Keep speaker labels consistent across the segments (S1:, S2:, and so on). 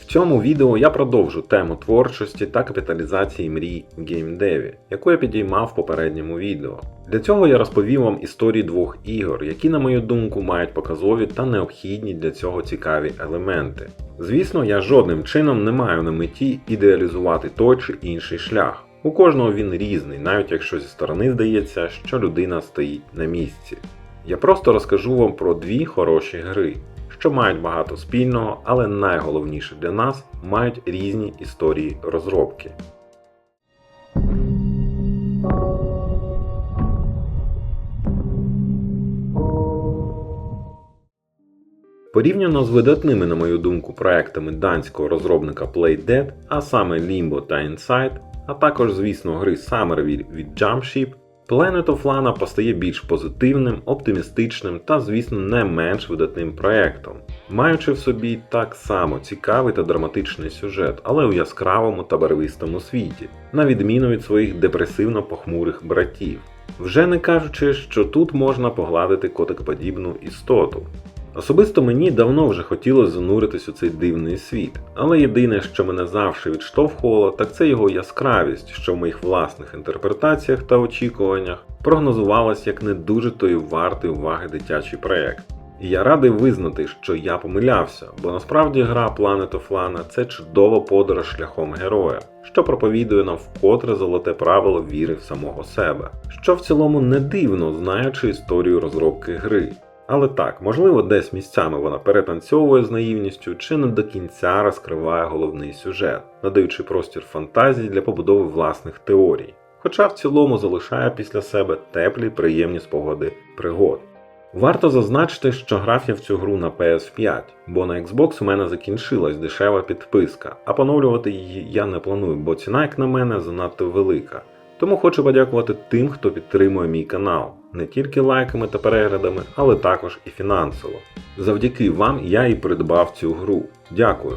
S1: В цьому відео я продовжу тему творчості та капіталізації мрій в геймдеві, яку я підіймав в попередньому відео. Для цього я розповів вам історії двох ігор, які, на мою думку, мають показові та необхідні для цього цікаві елементи. Звісно, я жодним чином не маю на меті ідеалізувати той чи інший шлях. У кожного він різний, навіть якщо зі сторони здається, що людина стоїть на місці. Я просто розкажу вам про дві хороші гри, що мають багато спільного, але найголовніше для нас мають різні історії розробки. Порівняно з видатними, на мою думку, проектами данського розробника Playdead, а саме Limbo та Inside, а також, звісно, гри Summerville від Jumpship, Planet of Lana постає більш позитивним, оптимістичним та, звісно, не менш видатним проектом, маючи в собі так само цікавий та драматичний сюжет, але у яскравому та барвистому світі, на відміну від своїх депресивно-похмурих братів. Вже не кажучи, що тут можна погладити котикподібну істоту. Особисто мені давно вже хотілося зануритись у цей дивний світ, але єдине, що мене завжди відштовхувало, так це його яскравість, що в моїх власних інтерпретаціях та очікуваннях прогнозувалась як не дуже тої вартий уваги дитячий проєкт. І я радий визнати, що я помилявся, бо насправді гра Planet of Lana – це чудова подорож шляхом героя, що проповідує нам вкотре золоте правило віри в самого себе, що в цілому не дивно, знаючи історію розробки гри. Але так, можливо, десь місцями вона перетанцьовує з наївністю чи не до кінця розкриває головний сюжет, надаючи простір фантазії для побудови власних теорій, хоча в цілому залишає після себе теплі приємні спогади пригод. Варто зазначити, що грав я в цю гру на PS5, бо на Xbox у мене закінчилась дешева підписка, а поновлювати її я не планую, бо ціна, як на мене, занадто велика. Тому хочу подякувати тим, хто підтримує мій канал, не тільки лайками та переглядами, але також і фінансово. Завдяки вам я і придбав цю гру. Дякую.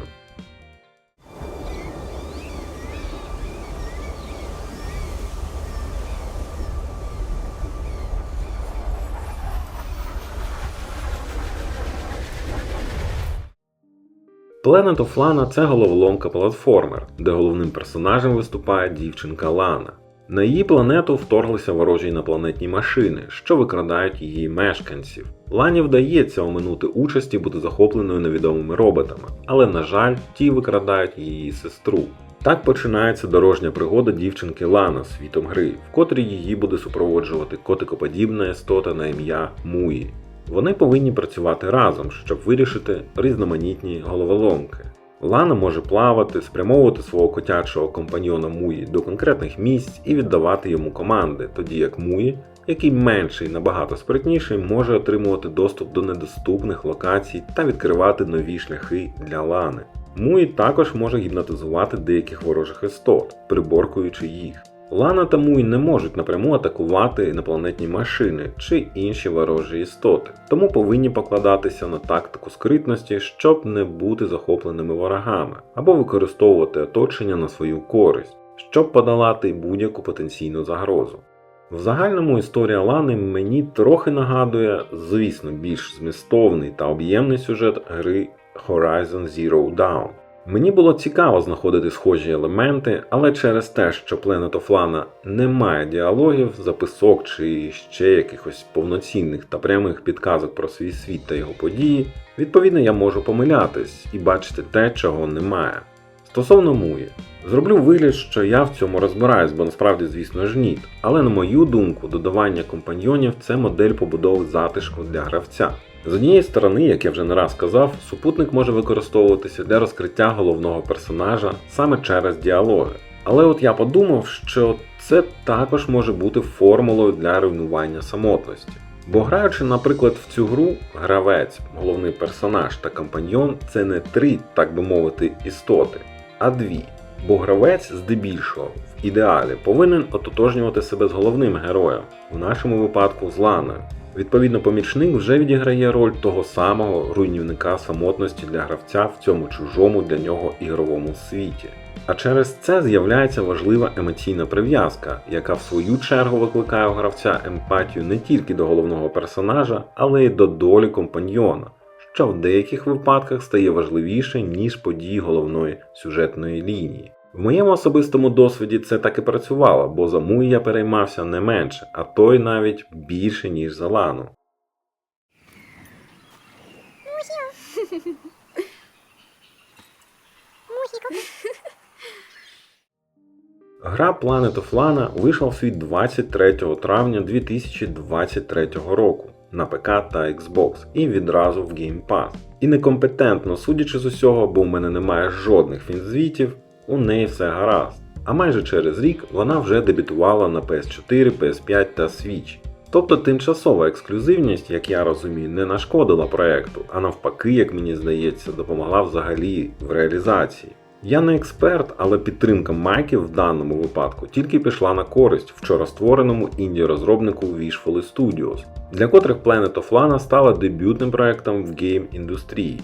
S1: Planet of Lana – це головоломка платформер, де головним персонажем виступає дівчинка Лана. На її планету вторглися ворожі інопланетні машини, що викрадають її мешканців. Лані вдається оминути участі бути захопленою невідомими роботами, але, на жаль, ті викрадають її сестру. Так починається дорожня пригода дівчинки Лана світом гри, в котрій її буде супроводжувати котикоподібна істота на ім'я Муї. Вони повинні працювати разом, щоб вирішити різноманітні головоломки. Лана може плавати, спрямовувати свого котячого компаньйона Муї до конкретних місць і віддавати йому команди, тоді як Муї, який менший і набагато спритніший, може отримувати доступ до недоступних локацій та відкривати нові шляхи для Лани. Муї також може гіпнотизувати деяких ворожих істот, приборкуючи їх. Лана та Муй не можуть напряму атакувати інопланетні машини чи інші ворожі істоти, тому повинні покладатися на тактику скритності, щоб не бути захопленими ворогами, або використовувати оточення на свою користь, щоб подолати будь-яку потенційну загрозу. В загальному історія Лани мені трохи нагадує, звісно, більш змістовний та об'ємний сюжет гри Horizon Zero Dawn. Мені було цікаво знаходити схожі елементи, але через те, що Lana не має діалогів, записок чи ще якихось повноцінних та прямих підказок про свій світ та його події, відповідно я можу помилятись і бачити те, чого немає. Стосовно Муї, зроблю вигляд, що я в цьому розбираюсь, бо насправді, звісно ж ні. Але на мою думку, додавання компаньйонів це модель побудови затишку для гравця. З однієї сторони, як я вже не раз сказав, супутник може використовуватися для розкриття головного персонажа саме через діалоги. Але от я подумав, що це також може бути формулою для руйнування самотності. Бо граючи, наприклад, в цю гру, гравець, головний персонаж та компаньйон це не три, так би мовити, істоти, а дві. Бо гравець здебільшого в ідеалі повинен ототожнювати себе з головним героєм, в нашому випадку з Ланою. Відповідно, помічник вже відіграє роль того самого руйнівника самотності для гравця в цьому чужому для нього ігровому світі. А через це з'являється важлива емоційна прив'язка, яка в свою чергу викликає у гравця емпатію не тільки до головного персонажа, але й до долі компаньйона, що в деяких випадках стає важливіше, ніж події головної сюжетної лінії. В моєму особистому досвіді це так і працювало, бо за Муї я переймався не менше, а той навіть більше, ніж за Лану. Гра Planet of Lana вийшла в світ 23 травня 2023 року на ПК та Xbox і відразу в Game Pass. І некомпетентно, судячи з усього, бо в мене немає жодних фінзвітів, у неї все гаразд. А майже через рік вона вже дебютувала на PS4, PS5 та Switch. Тобто тимчасова ексклюзивність, як я розумію, не нашкодила проекту, а навпаки, як мені здається, допомогла взагалі в реалізації. Я не експерт, але підтримка майків в даному випадку тільки пішла на користь вчора створеному інді-розробнику Wishful Studios, для котрих Planet of Lana стала дебютним проектом в гейм-індустрії.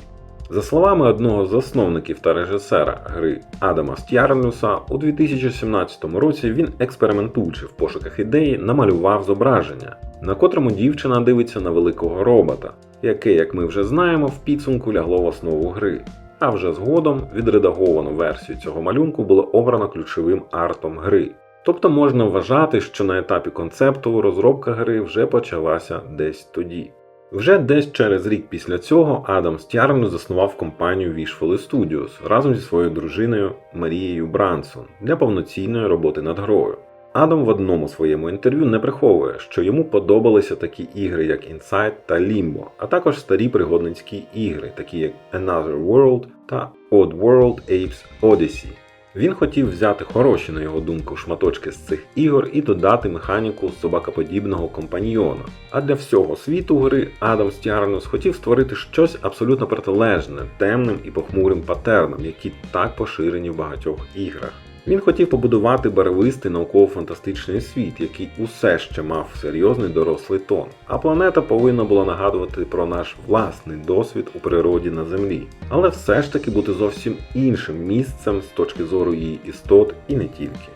S1: За словами одного з засновників та режисера гри Адама Стярлюса, у 2017 році він, експериментуючи в пошуках ідеї, намалював зображення, на котрому дівчина дивиться на великого робота, яке, як ми вже знаємо, в підсумку лягло в основу гри. А вже згодом відредаговану версію цього малюнку було обрано ключовим артом гри. Тобто можна вважати, що на етапі концепту розробка гри вже почалася десь тоді. Вже десь через рік після цього Адам Стярн заснував компанію Wishful Studios разом зі своєю дружиною Марією Брансон для повноцінної роботи над грою. Адам в одному своєму інтерв'ю не приховує, що йому подобалися такі ігри, як Inside та Limbo, а також старі пригодницькі ігри, такі як Another World та Oddworld Apes Odyssey. Він хотів взяти хороші, на його думку, шматочки з цих ігор і додати механіку собакоподібного компаньйона. А для всього світу гри Адам Стіарнос хотів створити щось абсолютно протилежне темним і похмурим патернам, які так поширені в багатьох іграх. Він хотів побудувати барвистий науково-фантастичний світ, який усе ще мав серйозний дорослий тон, а планета повинна була нагадувати про наш власний досвід у природі на Землі, але все ж таки бути зовсім іншим місцем з точки зору її істот і не тільки.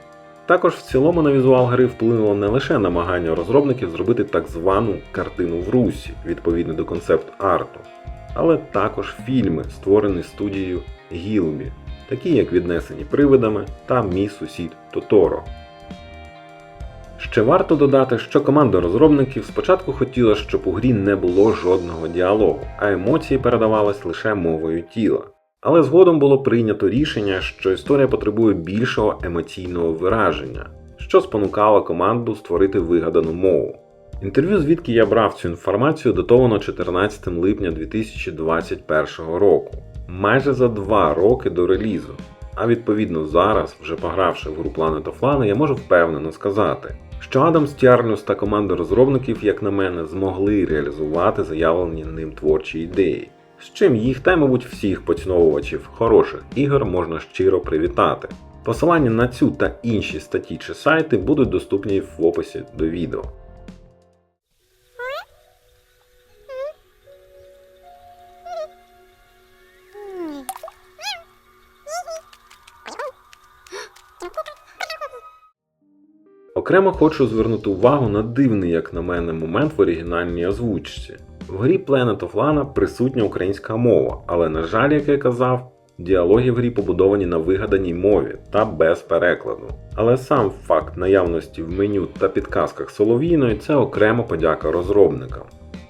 S1: Також в цілому на візуал гри вплинуло не лише намагання розробників зробити так звану картину в русі відповідно до концепт арту, але також фільми, створені студією Гілбі, такі як віднесені привидами та Мій сусід Тоторо. Ще варто додати, що команда розробників спочатку хотіла, щоб у грі не було жодного діалогу, а емоції передавались лише мовою тіла. Але згодом було прийнято рішення, що історія потребує більшого емоційного вираження, що спонукало команду створити вигадану мову. Інтерв'ю, звідки я брав цю інформацію, датовано 14 липня 2021 року, майже за два роки до релізу. А відповідно зараз, вже погравши в гру of Lana, я можу впевнено сказати, що Адам Стярнус та команда розробників, як на мене, змогли реалізувати заявлені ним творчі ідеї, з чим їх та мабуть, всіх поціновувачів хороших ігор можна щиро привітати. Посилання на цю та інші статті чи сайти будуть доступні в описі до відео. Окремо хочу звернути увагу на дивний, як на мене, момент в оригінальній озвучці. В грі Planet of Lana присутня українська мова, але, на жаль, як я казав, діалоги в грі побудовані на вигаданій мові та без перекладу. Але сам факт наявності в меню та підказках солов'їної це окрема подяка розробникам.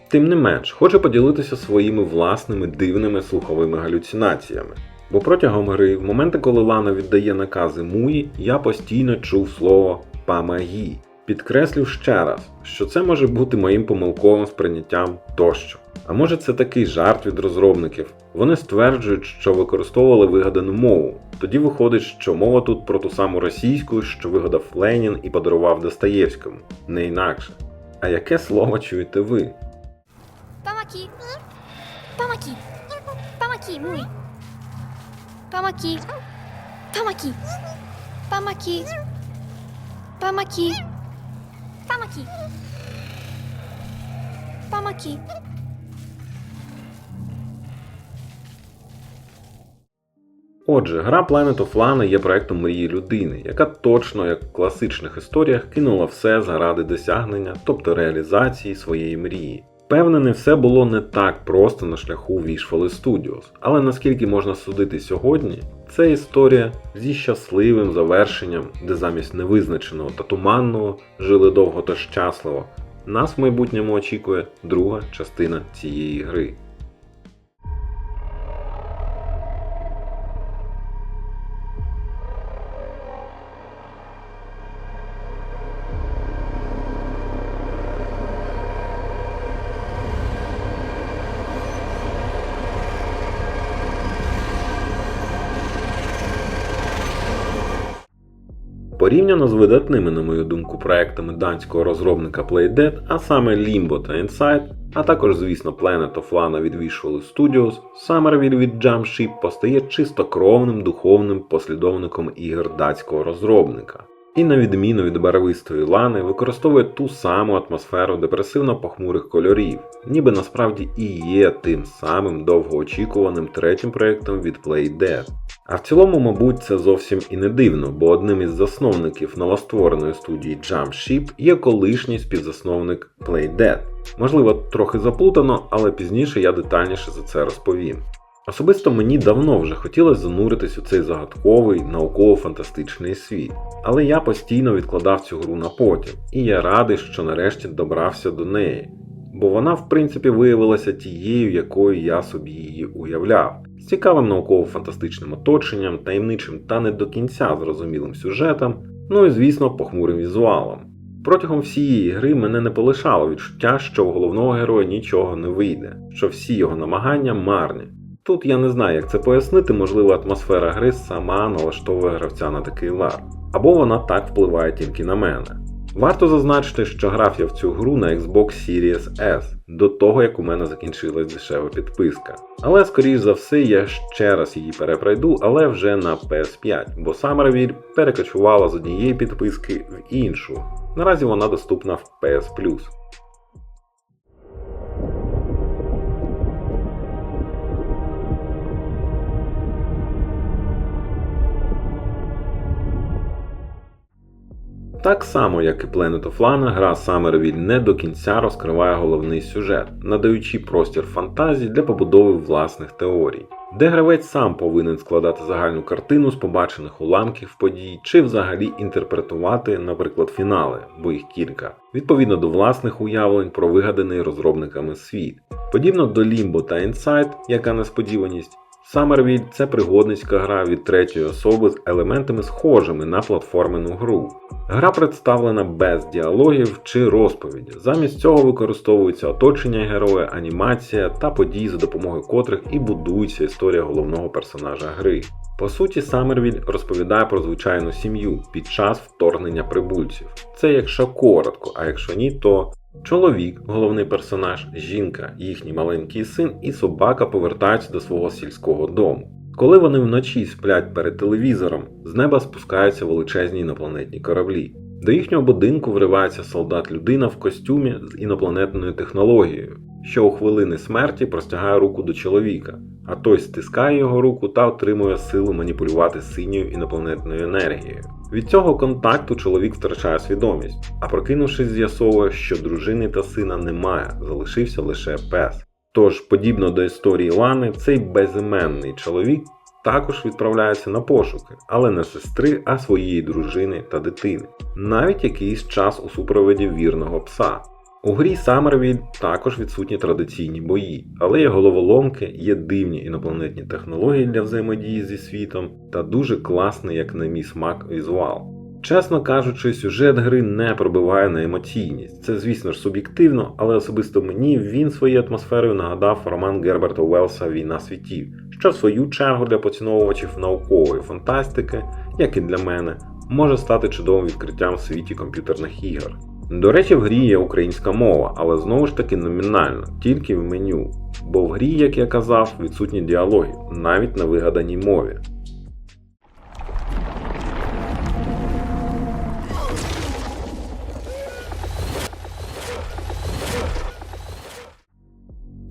S1: Тим не менш, хочу поділитися своїми власними дивними слуховими галюцинаціями. Бо протягом гри, в моменти, коли Лана віддає накази Муї, я постійно чув слово памагі. Підкреслю ще раз, що це може бути моїм помилковим сприйняттям тощо. А може це такий жарт від розробників. Вони стверджують, що використовували вигадану мову. Тоді виходить, що мова тут про ту саму російську, що вигадав Ленін і подарував Достоєвському, не інакше. А яке слово чуєте ви?
S2: Помоги. Помоги. Помоги, мой. Помоги. Помоги. Помоги. Помоги. Помоги. Помоги.
S1: Отже, гра Planet of Lana є проектом мрії людини, яка точно, як в класичних історіях, кинула все заради досягнення, тобто реалізації своєї мрії. Впевнений, все було не так просто на шляху Вішфоли Studios, але наскільки можна судити сьогодні, це історія зі щасливим завершенням, де замість невизначеного та туманного жили довго та щасливо. Нас в майбутньому очікує друга частина цієї гри. Порівняно з видатними, на мою думку, проектами данського розробника Playdead, а саме Limbo та Inside, а також, звісно, Planet of Lana від Visual Studios, Somerville від Jumpship постає чистокровним духовним послідовником ігор датського розробника. І на відміну від барвистої лани використовує ту саму атмосферу депресивно-похмурих кольорів, ніби насправді і є тим самим довгоочікуваним третім проєктом від Playdead. А в цілому, мабуть, це зовсім і не дивно, бо одним із засновників новоствореної студії Jumpship є колишній співзасновник Playdead. Можливо, трохи заплутано, але пізніше я детальніше за це розповім. Особисто мені давно вже хотілося зануритись у цей загадковий науково-фантастичний світ, але я постійно відкладав цю гру на потім, і я радий, що нарешті добрався до неї, бо вона, в принципі, виявилася тією, якою я собі її уявляв, з цікавим науково-фантастичним оточенням, таємничим та не до кінця зрозумілим сюжетом, ну і звісно, похмурим візуалом. Протягом всієї гри мене не полишало відчуття, що в головного героя нічого не вийде, що всі його намагання марні. Тут я не знаю, як це пояснити, можливо, атмосфера гри сама налаштовує гравця на такий лад, або вона так впливає тільки на мене. Варто зазначити, що грав я в цю гру на Xbox Series S до того, як у мене закінчилась дешева підписка. Але, скоріш за все, я ще раз її перепройду, але вже на PS5, бо Summerville перекочувала з однієї підписки в іншу. Наразі вона доступна в PS Plus. Так само, як і Planet of Lana, гра Somerville не до кінця розкриває головний сюжет, надаючи простір фантазії для побудови власних теорій, де гравець сам повинен складати загальну картину з побачених уламків подій, чи взагалі інтерпретувати, наприклад, фінали, бо їх кілька, відповідно до власних уявлень про вигаданий розробниками світ. Подібно до Limbo та Inside, яка несподіваність. Somerville – це пригодницька гра від третьої особи з елементами схожими на платформену гру. Гра представлена без діалогів чи розповіді. Замість цього використовується оточення героя, анімація та події, за допомогою котрих і будується історія головного персонажа гри. По суті, Somerville розповідає про звичайну сім'ю під час вторгнення прибульців. Це якщо коротко, а якщо ні, то Чоловік, головний персонаж, жінка, їхній маленький син і собака повертаються до свого сільського дому. Коли вони вночі сплять перед телевізором, з неба спускаються величезні інопланетні кораблі. До їхнього будинку вривається солдат-людина в костюмі з інопланетною технологією, що у хвилини смерті простягає руку до чоловіка, а той стискає його руку та отримує силу маніпулювати синьою інопланетною енергією. Від цього контакту чоловік втрачає свідомість, а прокинувшись, з'ясовує, що дружини та сина немає, залишився лише пес. Тож, подібно до історії Лани, цей безіменний чоловік також відправляється на пошуки, але не сестри, а своєї дружини та дитини, навіть якийсь час у супроводі вірного пса. У грі Somerville також відсутні традиційні бої, але є головоломки, є дивні інопланетні технології для взаємодії зі світом та дуже класний, як на мій смак, візуал. Чесно кажучи, сюжет гри не пробиває на емоційність. Це, звісно ж, суб'єктивно, але особисто мені він своєю атмосферою нагадав роман Герберта Уелса Війна світів, що в свою чергу для поціновувачів наукової фантастики, як і для мене, може стати чудовим відкриттям в світі комп'ютерних ігор. До речі, в грі є українська мова, але знову ж таки номінально, тільки в меню. Бо в грі, як я казав, відсутні діалоги, навіть на вигаданій мові.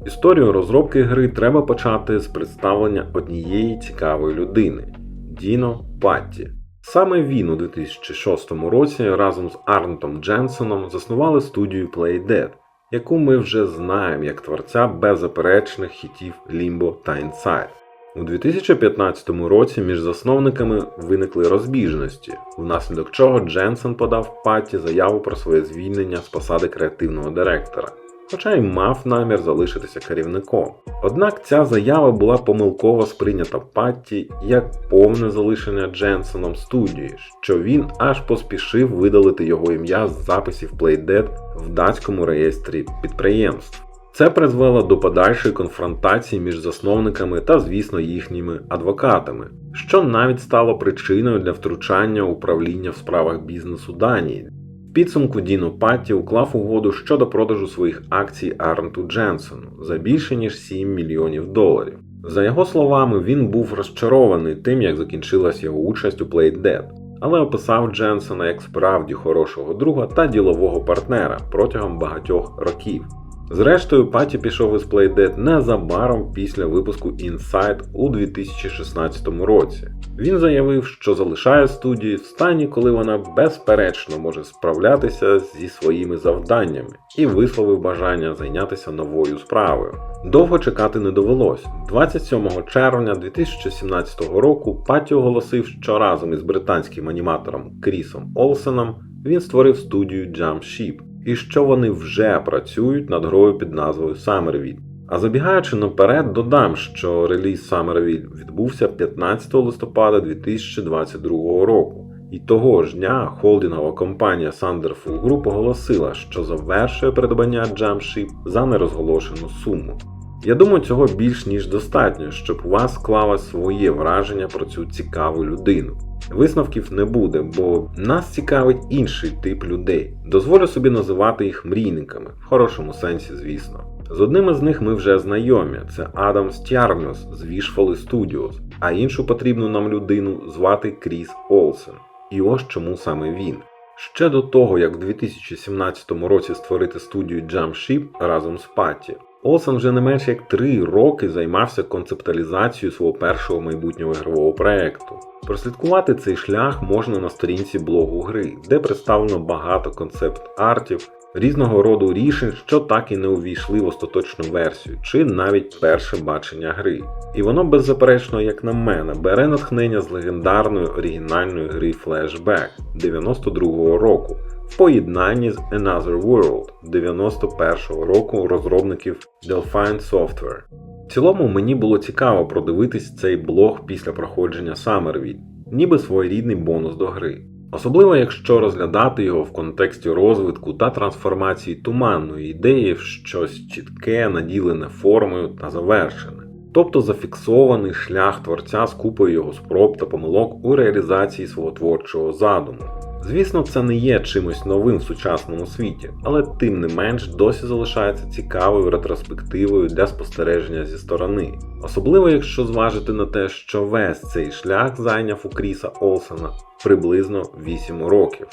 S1: Історію розробки гри треба почати з представлення однієї цікавої людини Діно Патті. Саме він у 2006 році разом з Арнтом Дженсоном заснували студію Playdead, яку ми вже знаємо як творця беззаперечних хітів Limbo та Inside. У 2015 році між засновниками виникли розбіжності, внаслідок чого Дженсен подав Патті заяву про своє звільнення з посади креативного директора, хоча й мав намір залишитися керівником. Однак ця заява була помилково сприйнята Патті як повне залишення Дженсеном студії, що він аж поспішив видалити його ім'я з записів Playdead в датському реєстрі підприємств. Це призвело до подальшої конфронтації між засновниками та, звісно, їхніми адвокатами, що навіть стало причиною для втручання управління в справах бізнесу Данії. Підсумку Діно Патті уклав угоду щодо продажу своїх акцій Арнту Дженсону за більше ніж 7 мільйонів доларів. За його словами, він був розчарований тим, як закінчилась його участь у Play Dead, але описав Дженсона як справді хорошого друга та ділового партнера протягом багатьох років. Зрештою, Паті пішов із Playdead незабаром після випуску Inside у 2016 році. Він заявив, що залишає студію в стані, коли вона безперечно може справлятися зі своїми завданнями, і висловив бажання зайнятися новою справою. Довго чекати не довелось. 27 червня 2017 року Паті оголосив, що разом із британським аніматором Крісом Олсеном він створив студію Jump Ship і що вони вже працюють над грою під назвою Summerville. А забігаючи наперед, додам, що реліз Summerville відбувся 15 листопада 2022 року. І того ж дня холдингова компанія Thunderful Group оголосила, що завершує придбання Jumpship за нерозголошену суму. Я думаю, цього більш ніж достатньо, щоб у вас склалось своє враження про цю цікаву людину. Висновків не буде, бо нас цікавить інший тип людей. Дозволю собі називати їх мрійниками, в хорошому сенсі, звісно. З одним із них ми вже знайомі, це Адам Стярнос з Wishful Studios, а іншу потрібну нам людину звати Кріс Олсен. І ось чому саме він. Ще до того, як в 2017 році створити студію Jump Ship разом з Патті, Олсен вже не менше як три роки займався концептуалізацією свого першого майбутнього ігрового проекту. Прослідкувати цей шлях можна на сторінці блогу гри, де представлено багато концепт-артів, різного роду рішень, що так і не увійшли в остаточну версію, чи навіть перше бачення гри. І воно, беззаперечно, як на мене, бере натхнення з легендарної оригінальної гри Flashback 92-го року в поєднанні з Another World 91-го року розробників Delphine Software. В цілому мені було цікаво продивитись цей блог після проходження Summerville, ніби своєрідний бонус до гри. Особливо якщо розглядати його в контексті розвитку та трансформації туманної ідеї в щось чітке, наділене формою та завершене. Тобто зафіксований шлях творця з купою його спроб та помилок у реалізації свого творчого задуму. Звісно, це не є чимось новим в сучасному світі, але тим не менш досі залишається цікавою ретроспективою для спостереження зі сторони. Особливо якщо зважити на те, що весь цей шлях зайняв у Кріса Олсена приблизно 8 років.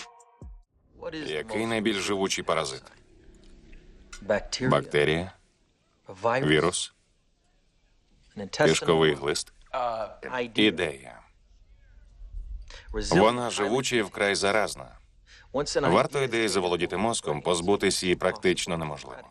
S3: Який найбільш живучий паразит? Бактерія,
S4: вірус,
S3: вірус, кишковий глист, ідея. Вона живуча і вкрай заразна. Варто ідеї заволодіти мозком, позбутись її практично неможливо.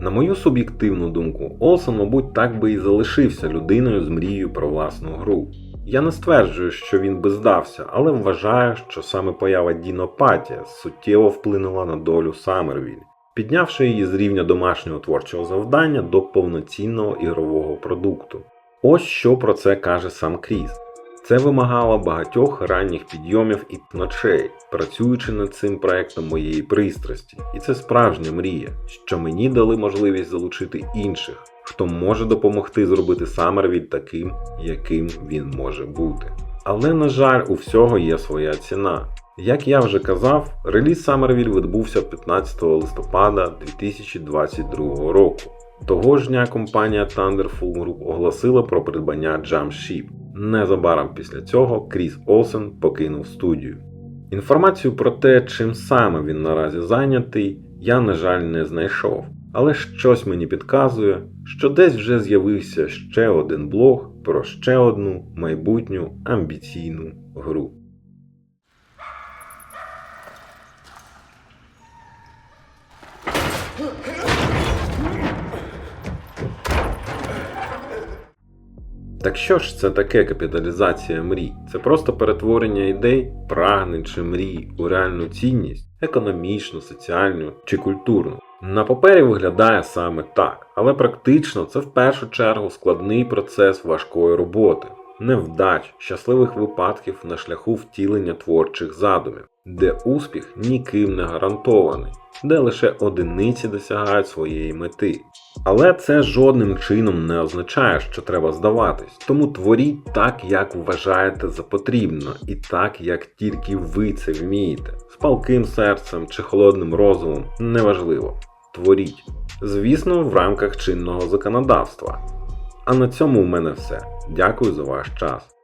S1: На мою суб'єктивну думку, Олсен, мабуть, так би і залишився людиною з мрією про власну гру. Я не стверджую, що він би здався, але вважаю, що саме поява Дінопатія суттєво вплинула на долю Саммервіль, піднявши її з рівня домашнього творчого завдання до повноцінного ігрового продукту. Ось що про це каже сам Кріс. Це вимагало багатьох ранніх підйомів і ночей, працюючи над цим проектом моєї пристрасті, і це справжня мрія, що мені дали можливість залучити інших, хто може допомогти зробити Саммервіль таким, яким він може бути. Але, на жаль, у всього є своя ціна. Як я вже казав, реліз Summerville відбувся 15 листопада 2022 року. Того ж дня компанія Thunderful Group оголосила про придбання Jump Ship. Незабаром після цього Кріс Олсен покинув студію. Інформацію про те, чим саме він наразі зайнятий, я, на жаль, не знайшов. Але щось мені підказує, що десь вже з'явився ще один блог про ще одну майбутню амбіційну гру. Так що ж це таке капіталізація мрій? Це просто перетворення ідей, прагнень чи мрій у реальну цінність, економічну, соціальну чи культурну. На папері виглядає саме так, але практично це в першу чергу складний процес важкої роботи, невдач, щасливих випадків на шляху втілення творчих задумів, де успіх ніким не гарантований, де лише одиниці досягають своєї мети. Але це жодним чином не означає, що треба здаватись. Тому творіть так, як вважаєте за потрібно, і так, як тільки ви це вмієте. З палким серцем чи холодним розумом неважливо. Творіть. Звісно, в рамках чинного законодавства. А на цьому у мене все. Дякую за ваш час.